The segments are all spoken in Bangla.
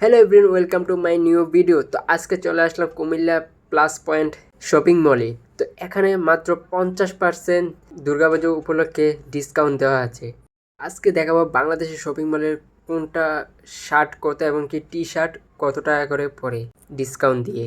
Hello everyone welcome to my new video তো আজকে চলে আসলাম কুমিল্লা প্লাস পয়েন্ট শপিং মলে তো এখানে মাত্র পঞ্চাশ পার্সেন্ট দুর্গাপুজো উপলক্ষে ডিসকাউন্ট দেওয়া আছে। আজকে দেখাবো বাংলাদেশের শপিং মলের কোনটা শার্ট কত এবং কি টি শার্ট কত টাকা করে পড়ে ডিসকাউন্ট দিয়ে।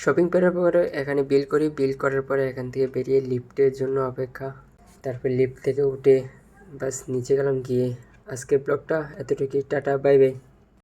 শপিং করার পরে এখানে বিল করি। বিল করার পরে এখান থেকে বেরিয়ে লিফটের জন্য অপেক্ষা। তারপর লিফট থেকে উঠে বাস নিচে গেলাম গিয়ে। আজকের ব্লগটা এতটুকুই। Tata bye bye